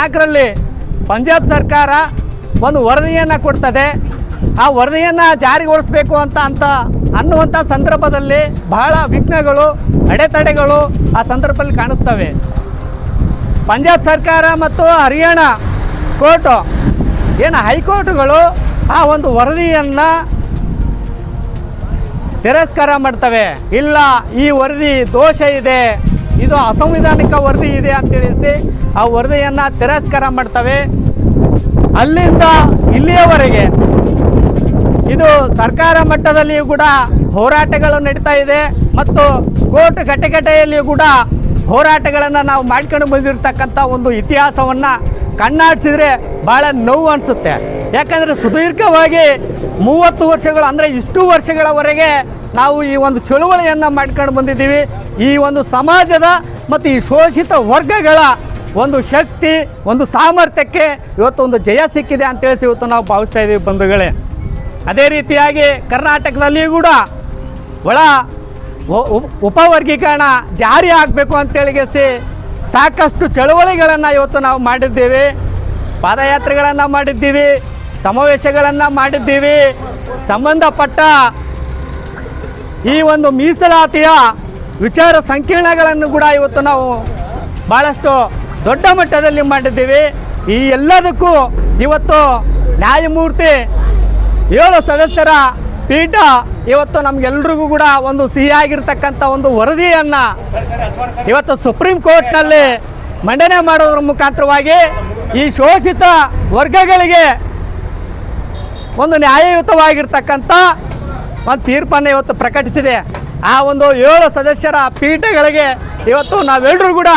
ನಾಲ್ಕರಲ್ಲಿ ಪಂಜಾಬ್ ಸರ್ಕಾರ ಒಂದು ವರದಿಯನ್ನು ಕೊಡ್ತದೆ. ಆ ವರದಿಯನ್ನು ಜಾರಿಗೊಳಿಸಬೇಕು ಅಂತ ಅಂತ ಅನ್ನುವಂಥ ಸಂದರ್ಭದಲ್ಲಿ ಬಹಳ ವಿಘ್ನಗಳು, ಅಡೆತಡೆಗಳು ಆ ಸಂದರ್ಭದಲ್ಲಿ ಕಾಣಿಸ್ತವೆ. ಪಂಜಾಬ್ ಸರ್ಕಾರ ಮತ್ತು ಹರಿಯಾಣ ಕೋರ್ಟು ಏನು ಹೈಕೋರ್ಟ್ಗಳು ಆ ಒಂದು ವರದಿಯನ್ನು ತಿರಸ್ಕಾರ ಮಾಡ್ತವೆ. ಇಲ್ಲ, ಈ ವರದಿ ದೋಷ ಇದೆ. ಇದು ಅಸಂವಿಧಾನಿಕ ವರದಿ ಇದೆ ಅಂತ ತಿಳಿಸಿ ಆ ವರದಿಯನ್ನು ತಿರಸ್ಕಾರ ಮಾಡ್ತವೆ. ಅಲ್ಲಿಂದ ಇಲ್ಲಿಯವರೆಗೆ ಇದು ಸರ್ಕಾರ ಮಟ್ಟದಲ್ಲಿಯೂ ಕೂಡ ಹೋರಾಟಗಳು ನಡೀತಾ ಇದೆ ಮತ್ತು ಕೋರ್ಟ್ ಕಟ್ಟೆಕಟ್ಟೆಯಲ್ಲಿಯೂ ಕೂಡ ಹೋರಾಟಗಳನ್ನು ನಾವು ಮಾಡ್ಕೊಂಡು ಬಂದಿರತಕ್ಕಂಥ ಒಂದು ಇತಿಹಾಸವನ್ನು ಕಣ್ಣಾಡಿಸಿದರೆ ಭಾಳ ನೋವು ಅನಿಸುತ್ತೆ. ಯಾಕಂದರೆ ಸುದೀರ್ಘವಾಗಿ ಮೂವತ್ತು ವರ್ಷಗಳು, ಅಂದರೆ ಇಷ್ಟು ವರ್ಷಗಳವರೆಗೆ ನಾವು ಈ ಒಂದು ಚಳುವಳಿಯನ್ನು ಮಾಡ್ಕೊಂಡು ಬಂದಿದ್ದೀವಿ. ಈ ಒಂದು ಸಮಾಜದ ಮತ್ತು ಈ ಶೋಷಿತ ವರ್ಗಗಳ ಒಂದು ಶಕ್ತಿ, ಒಂದು ಸಾಮರ್ಥ್ಯಕ್ಕೆ ಇವತ್ತು ಒಂದು ಜಯ ಸಿಕ್ಕಿದೆ ಅಂತ ತಿಳಿಸಿ ಇವತ್ತು ನಾವು ಭಾವಿಸ್ತಾ ಇದ್ದೀವಿ ಬಂಧುಗಳೇ. ಅದೇ ರೀತಿಯಾಗಿ ಕರ್ನಾಟಕದಲ್ಲಿ ಕೂಡ ಒಳ ಉಪವರ್ಗೀಕರಣ ಜಾರಿ ಆಗಬೇಕು ಅಂತೇಳಿಗೆಸಿ ಸಾಕಷ್ಟು ಚಳುವಳಿಗಳನ್ನು ಇವತ್ತು ನಾವು ಮಾಡಿದ್ದೀವಿ. ಪಾದಯಾತ್ರೆಗಳನ್ನು ಮಾಡಿದ್ದೀವಿ. ಸಮಾವೇಶಗಳನ್ನು ಮಾಡಿದ್ದೀವಿ. ಸಂಬಂಧಪಟ್ಟ ಈ ಒಂದು ಮೀಸಲಾತಿಯ ವಿಚಾರ ಸಂಕೀರ್ಣಗಳನ್ನು ಕೂಡ ಇವತ್ತು ನಾವು ಭಾಳಷ್ಟು ದೊಡ್ಡ ಮಟ್ಟದಲ್ಲಿ ಮಾಡಿದ್ದೀವಿ. ಈ ಎಲ್ಲದಕ್ಕೂ ಇವತ್ತು ನ್ಯಾಯಮೂರ್ತಿ ಏಳು ಸದಸ್ಯರ ಪೀಠ ಇವತ್ತು ನಮಗೆಲ್ರಿಗೂ ಕೂಡ ಒಂದು ಸಿಹಿಯಾಗಿರ್ತಕ್ಕಂಥ ಒಂದು ವರದಿಯನ್ನು ಇವತ್ತು ಸುಪ್ರೀಂ ಕೋರ್ಟ್ನಲ್ಲಿ ಮಂಡನೆ ಮಾಡೋದ್ರ ಮುಖಾಂತರವಾಗಿ ಈ ಶೋಷಿತ ವರ್ಗಗಳಿಗೆ ಒಂದು ನ್ಯಾಯಯುತವಾಗಿರ್ತಕ್ಕಂಥ ಒಂದು ತೀರ್ಪನ್ನು ಇವತ್ತು ಪ್ರಕಟಿಸಿದೆ. ಆ ಒಂದು ಏಳು ಸದಸ್ಯರ ಪೀಠಗಳಿಗೆ ಇವತ್ತು ನಾವೆಲ್ಲರೂ ಕೂಡ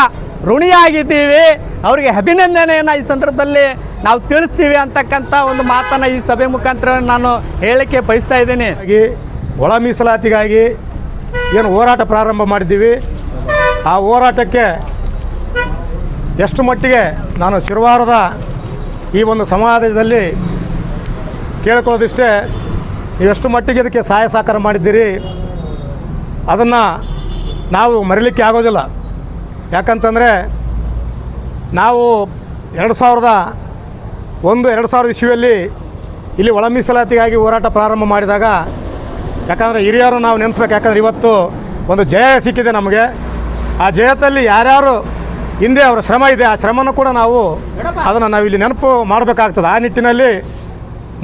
ಋಣಿಯಾಗಿದ್ದೀವಿ. ಅವರಿಗೆ ಅಭಿನಂದನೆಯನ್ನು ಈ ಸಂದರ್ಭದಲ್ಲಿ ನಾವು ತಿಳಿಸ್ತೀವಿ ಅಂತಕ್ಕಂಥ ಒಂದು ಮಾತನ್ನು ಈ ಸಭೆ ಮುಖಾಂತರ ನಾನು ಹೇಳಕ್ಕೆ ಬಯಸ್ತಾ ಇದ್ದೀನಿ. ಒಳ ಮೀಸಲಾತಿಗಾಗಿ ಏನು ಹೋರಾಟ ಪ್ರಾರಂಭ ಮಾಡಿದ್ದೀವಿ. ಆ ಹೋರಾಟಕ್ಕೆ ಎಷ್ಟು ಮಟ್ಟಿಗೆ ನಾನು ಶಿರವಾರದ ಈ ಒಂದು ಸಮಾಜದಲ್ಲಿ ಕೇಳ್ಕೊಳ್ಳೋದಿಷ್ಟೇ ನೀವು ಎಷ್ಟು ಮಟ್ಟಿಗೆ ಇದಕ್ಕೆ ಸಹಾಯ ಸಹಕಾರ ಮಾಡಿದ್ದೀರಿ ಅದನ್ನು ನಾವು ಮರಿಲಿಕ್ಕೆ ಆಗೋದಿಲ್ಲ. ಯಾಕಂತಂದರೆ ನಾವು ಎರಡು ಸಾವಿರದ ಒಂದು ಎರಡು ಸಾವಿರದ ಇಸ್ವಿಯಲ್ಲಿ ಇಲ್ಲಿ ಒಳ ಮೀಸಲಾತಿಗಾಗಿ ಹೋರಾಟ ಪ್ರಾರಂಭ ಮಾಡಿದಾಗ ಯಾಕಂದರೆ ಹಿರಿಯರು ನಾವು ನೆನೆಸ್ಬೇಕು ಯಾಕಂದ್ರೆ ಇವತ್ತು ಒಂದು ಜಯ ಸಿಕ್ಕಿದೆ ನಮಗೆ. ಆ ಜಯದಲ್ಲಿ ಯಾರ್ಯಾರು ಹಿಂದೆ ಅವರ ಶ್ರಮ ಇದೆ ಆ ಶ್ರಮನೂ ಕೂಡ ನಾವು ಅದನ್ನು ನಾವು ಇಲ್ಲಿ ನೆನಪು ಮಾಡಬೇಕಾಗ್ತದೆ. ಆ ನಿಟ್ಟಿನಲ್ಲಿ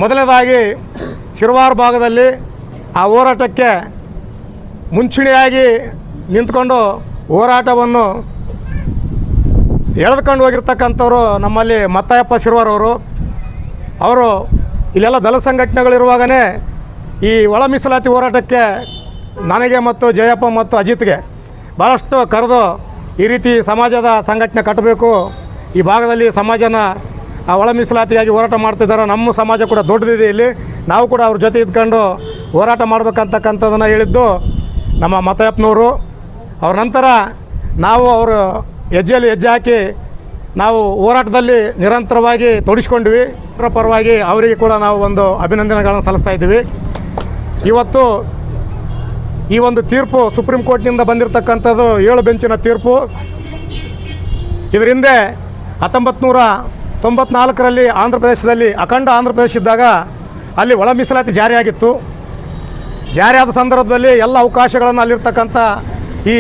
ಮೊದಲನೇದಾಗಿ ಶಿರವಾರ ಭಾಗದಲ್ಲಿ ಆ ಹೋರಾಟಕ್ಕೆ ಮುಂಚೂಣಿಯಾಗಿ ನಿಂತ್ಕೊಂಡು ಹೋರಾಟವನ್ನು ಎಳೆದುಕೊಂಡು ಹೋಗಿರ್ತಕ್ಕಂಥವ್ರು ನಮ್ಮಲ್ಲಿ ಮತ್ತಾಯಪ್ಪ ಶಿರ್ವಾರವರು ಅವರು. ಇಲ್ಲೆಲ್ಲ ದಲ ಸಂಘಟನೆಗಳಿರುವಾಗಲೇ ಈ ಒಳ ಮೀಸಲಾತಿ ಹೋರಾಟಕ್ಕೆ ನನಗೆ ಮತ್ತು ಜಯಪ್ಪ ಮತ್ತು ಅಜಿತ್ಗೆ ಭಾಳಷ್ಟು ಕರೆದು ಈ ರೀತಿ ಸಮಾಜದ ಸಂಘಟನೆ ಕಟ್ಟಬೇಕು. ಈ ಭಾಗದಲ್ಲಿ ಸಮಾಜನ ಆ ಒಳ ಮೀಸಲಾತಿಗಾಗಿ ಹೋರಾಟ ಮಾಡ್ತಿದ್ದಾರೆ, ನಮ್ಮ ಸಮಾಜ ಕೂಡ ದೊಡ್ಡದಿದೆ ಇಲ್ಲಿ. ನಾವು ಕೂಡ ಅವ್ರ ಜೊತೆ ಇದ್ಕೊಂಡು ಹೋರಾಟ ಮಾಡ್ಬೇಕಂತಕ್ಕಂಥದ್ದನ್ನು ಹೇಳಿದ್ದು ನಮ್ಮ ಮತಯಪ್ಪನವರು ಅವ್ರ ನಂತರ ನಾವು ಅವರು ಹೆಜ್ಜೆಯಲ್ಲಿ ಹೆಜ್ಜೆ ಹಾಕಿ ನಾವು ಹೋರಾಟದಲ್ಲಿ ನಿರಂತರವಾಗಿ ತೊಡಿಸ್ಕೊಂಡ್ವಿ ಪ್ರಪರವಾಗಿ ಪರವಾಗಿ ಅವರಿಗೆ ಕೂಡ ನಾವು ಒಂದು ಅಭಿನಂದನೆಗಳನ್ನು ಸಲ್ಲಿಸ್ತಾ ಇದ್ದೀವಿ. ಇವತ್ತು ಈ ಒಂದು ತೀರ್ಪು ಸುಪ್ರೀಂ ಕೋರ್ಟ್ನಿಂದ ಬಂದಿರತಕ್ಕಂಥದ್ದು ಏಳು ಬೆಂಚಿನ ತೀರ್ಪು. ಇದರಿಂದ ಹತ್ತೊಂಬತ್ತು ನೂರ ತೊಂಬತ್ನಾಲ್ಕರಲ್ಲಿ ಆಂಧ್ರ ಪ್ರದೇಶದಲ್ಲಿ ಅಖಂಡ ಆಂಧ್ರ ಪ್ರದೇಶ ಇದ್ದಾಗ ಅಲ್ಲಿ ಒಳ ಮೀಸಲಾತಿ ಜಾರಿಯಾಗಿತ್ತು. ಜಾರಿಯಾದ ಸಂದರ್ಭದಲ್ಲಿ ಎಲ್ಲ ಅವಕಾಶಗಳನ್ನು ಅಲ್ಲಿರ್ತಕ್ಕಂಥ ಈ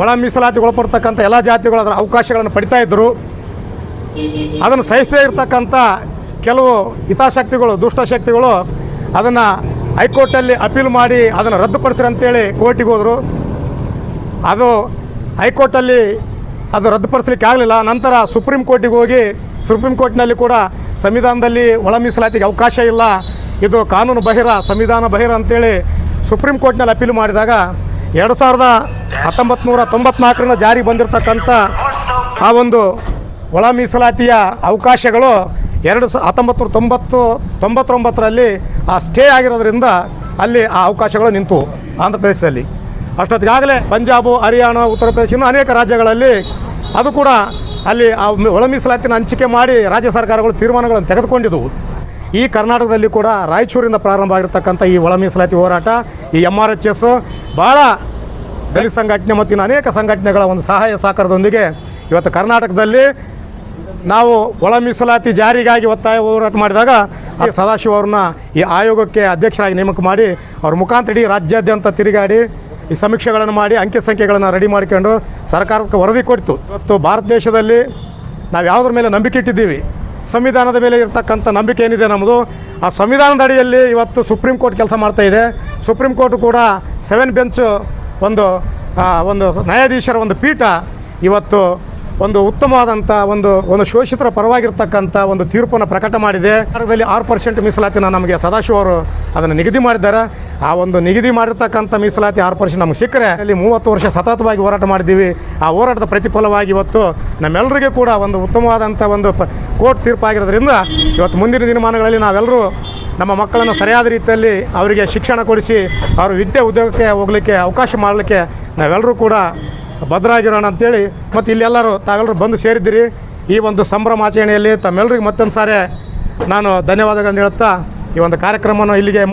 ಒಳ ಮೀಸಲಾತಿಗೆ ಒಳಪಡ್ತಕ್ಕಂಥ ಎಲ್ಲ ಜಾತಿಗಳು ಅದರ ಅವಕಾಶಗಳನ್ನು ಪಡಿತಾ ಇದ್ದರು. ಅದನ್ನು ಸಹಿಸದೇ ಇರತಕ್ಕಂಥ ಕೆಲವು ಹಿತಾಸಕ್ತಿಗಳು, ದುಷ್ಟಶಕ್ತಿಗಳು ಅದನ್ನು ಹೈಕೋರ್ಟಲ್ಲಿ ಅಪೀಲ್ ಮಾಡಿ ಅದನ್ನು ರದ್ದುಪಡಿಸ್ರಿ ಅಂತೇಳಿ ಕೋರ್ಟಿಗೆ ಹೋದರು. ಅದು ಹೈಕೋರ್ಟಲ್ಲಿ ಅದು ರದ್ದುಪಡಿಸ್ಲಿಕ್ಕೆ ಆಗಲಿಲ್ಲ. ನಂತರ ಸುಪ್ರೀಂ ಕೋರ್ಟಿಗೆ ಹೋಗಿ ಸುಪ್ರೀಂ ಕೋರ್ಟ್ನಲ್ಲಿ ಕೂಡ ಸಂವಿಧಾನದಲ್ಲಿ ಒಳ ಮೀಸಲಾತಿಗೆ ಅವಕಾಶ ಇಲ್ಲ. ಇದು ಕಾನೂನು ಬಹಿರ, ಸಂವಿಧಾನ ಬಹಿರ ಅಂತೇಳಿ ಸುಪ್ರೀಂ ಕೋರ್ಟ್ನಲ್ಲಿ ಅಪೀಲು ಮಾಡಿದಾಗ ಎರಡು ಸಾವಿರದ ಹತ್ತೊಂಬತ್ತು ನೂರ ತೊಂಬತ್ನಾಲ್ಕರಿಂದ ಜಾರಿ ಬಂದಿರತಕ್ಕಂಥ ಆ ಒಂದು ಒಳ ಮೀಸಲಾತಿಯ ಅವಕಾಶಗಳು ಎರಡು ಸ ಹತ್ತೊಂಬತ್ತು ನೂರ ತೊಂಬತ್ತು, ತೊಂಬತ್ತೊಂಬತ್ತರಲ್ಲಿ ಆ ಸ್ಟೇ ಆಗಿರೋದ್ರಿಂದ ಅಲ್ಲಿ ಆ ಅವಕಾಶಗಳು ನಿಂತು ಆಂಧ್ರ ಪ್ರದೇಶದಲ್ಲಿ. ಅಷ್ಟೊತ್ತಿಗಾಗಲೇ ಪಂಜಾಬು, ಹರಿಯಾಣ, ಉತ್ತರ ಪ್ರದೇಶ ಇನ್ನೂ ಅನೇಕ ರಾಜ್ಯಗಳಲ್ಲಿ ಅದು ಕೂಡ ಅಲ್ಲಿ ಆ ಒಳ ಮೀಸಲಾತಿನ ಹಂಚಿಕೆ ಮಾಡಿ ರಾಜ್ಯ ಸರ್ಕಾರಗಳು ತೀರ್ಮಾನಗಳನ್ನು ತೆಗೆದುಕೊಂಡಿದ್ದವು. ಈ ಕರ್ನಾಟಕದಲ್ಲಿ ಕೂಡ ರಾಯಚೂರಿಂದ ಪ್ರಾರಂಭ ಆಗಿರ್ತಕ್ಕಂಥ ಈ ಒಳ ಮೀಸಲಾತಿ ಹೋರಾಟ, ಈ ಎಂ ಆರ್ ಎಚ್ ಎಸ್ ಭಾಳ ದಲಿತ ಸಂಘಟನೆ ಮತ್ತು ಇನ್ನು ಅನೇಕ ಸಂಘಟನೆಗಳ ಒಂದು ಸಹಾಯ ಸಹಕಾರದೊಂದಿಗೆ ಇವತ್ತು ಕರ್ನಾಟಕದಲ್ಲಿ ನಾವು ಒಳ ಮೀಸಲಾತಿ ಜಾರಿಗಾಗಿ ಒತ್ತಾಯ ಹೋರಾಟ ಮಾಡಿದಾಗ ಸದಾಶಿವ ಅವ್ರನ್ನ ಈ ಆಯೋಗಕ್ಕೆ ಅಧ್ಯಕ್ಷರಾಗಿ ನೇಮಕ ಮಾಡಿ ಅವ್ರ ಮುಖಾಂತರ ಇಡೀ ರಾಜ್ಯಾದ್ಯಂತ ತಿರುಗಾಡಿ ಈ ಸಮೀಕ್ಷೆಗಳನ್ನು ಮಾಡಿ, ಅಂಕಿ ಸಂಖ್ಯೆಗಳನ್ನು ರೆಡಿ ಮಾಡಿಕೊಂಡು ಸರ್ಕಾರಕ್ಕೆ ವರದಿ ಕೊಡ್ತು ಇವತ್ತು ಭಾರತ ದೇಶದಲ್ಲಿ ನಾವು ಯಾವುದ್ರ ಮೇಲೆ ನಂಬಿಕೆ ಇಟ್ಟಿದ್ದೀವಿ, ಸಂವಿಧಾನದ ಮೇಲೆ ಇರ್ತಕ್ಕಂಥ ನಂಬಿಕೆ ಏನಿದೆ ನಮ್ಮದು ಆ ಸಂವಿಧಾನದ ಅಡಿಯಲ್ಲಿ ಇವತ್ತು ಸುಪ್ರೀಂ ಕೋರ್ಟ್ ಕೆಲಸ ಮಾಡ್ತಾ ಇದೆ. ಸುಪ್ರೀಂ ಕೋರ್ಟ್ ಕೂಡ ಸೆವೆನ್ ಬೆಂಚು ಒಂದು ಒಂದು ನ್ಯಾಯಾಧೀಶರ ಒಂದು ಪೀಠ ಇವತ್ತು ಒಂದು ಉತ್ತಮವಾದಂಥ ಒಂದು ಒಂದು ಶೋಷಿತರ ಪರವಾಗಿರ್ತಕ್ಕಂಥ ಒಂದು ತೀರ್ಪನ್ನು ಪ್ರಕಟ ಮಾಡಿದೆ. ಭಾರತದಲ್ಲಿ ಆರು ಪರ್ಸೆಂಟ್ ಮೀಸಲಾತಿನ ನಮಗೆ ಸದಾಶಿವ ಅವರು ಅದನ್ನು ನಿಗದಿ ಮಾಡಿದ್ದಾರೆ. ಆ ಒಂದು ನಿಗದಿ ಮಾಡಿರ್ತಕ್ಕಂಥ ಮೀಸಲಾತಿ ಆರು ಪರ್ಸೆಂಟ್ ನಮಗೆ ಸಿಕ್ಕರೆ ಅಲ್ಲಿ ಮೂವತ್ತು ವರ್ಷ ಸತತವಾಗಿ ಹೋರಾಟ ಮಾಡಿದ್ದೀವಿ. ಆ ಹೋರಾಟದ ಪ್ರತಿಫಲವಾಗಿ ಇವತ್ತು ನಮ್ಮೆಲ್ಲರಿಗೂ ಕೂಡ ಒಂದು ಉತ್ತಮವಾದಂಥ ಒಂದು ಪ, ಕೋರ್ಟ್ ತೀರ್ಪಾಗಿರೋದ್ರಿಂದ ಇವತ್ತು ಮುಂದಿನ ದಿನಮಾನಗಳಲ್ಲಿ ನಾವೆಲ್ಲರೂ ನಮ್ಮ ಮಕ್ಕಳನ್ನು ಸರಿಯಾದ ರೀತಿಯಲ್ಲಿ ಅವರಿಗೆ ಶಿಕ್ಷಣ ಕೊಡಿಸಿ, ಅವರು ವಿದ್ಯೆ ಉದ್ಯೋಗಕ್ಕೆ ಹೋಗಲಿಕ್ಕೆ ಅವಕಾಶ ಮಾಡಲಿಕ್ಕೆ ನಾವೆಲ್ಲರೂ ಕೂಡ ಭದ್ರಾಗಿರೋಣ ಅಂತೇಳಿ ಮತ್ತು ಇಲ್ಲೆಲ್ಲರೂ ತಾವೆಲ್ಲರೂ ಬಂದು ಸೇರಿದ್ದೀರಿ. ಈ ಒಂದು ಸಂಭ್ರಮಾಚರಣೆಯಲ್ಲಿ ತಮ್ಮೆಲ್ಲರಿಗೆ ಮತ್ತೊಂದು ಸಾರಿ ನಾನು ಧನ್ಯವಾದಗಳನ್ನು ಹೇಳುತ್ತಾ ಈ ಒಂದು ಕಾರ್ಯಕ್ರಮವನ್ನು ಇಲ್ಲಿಗೆ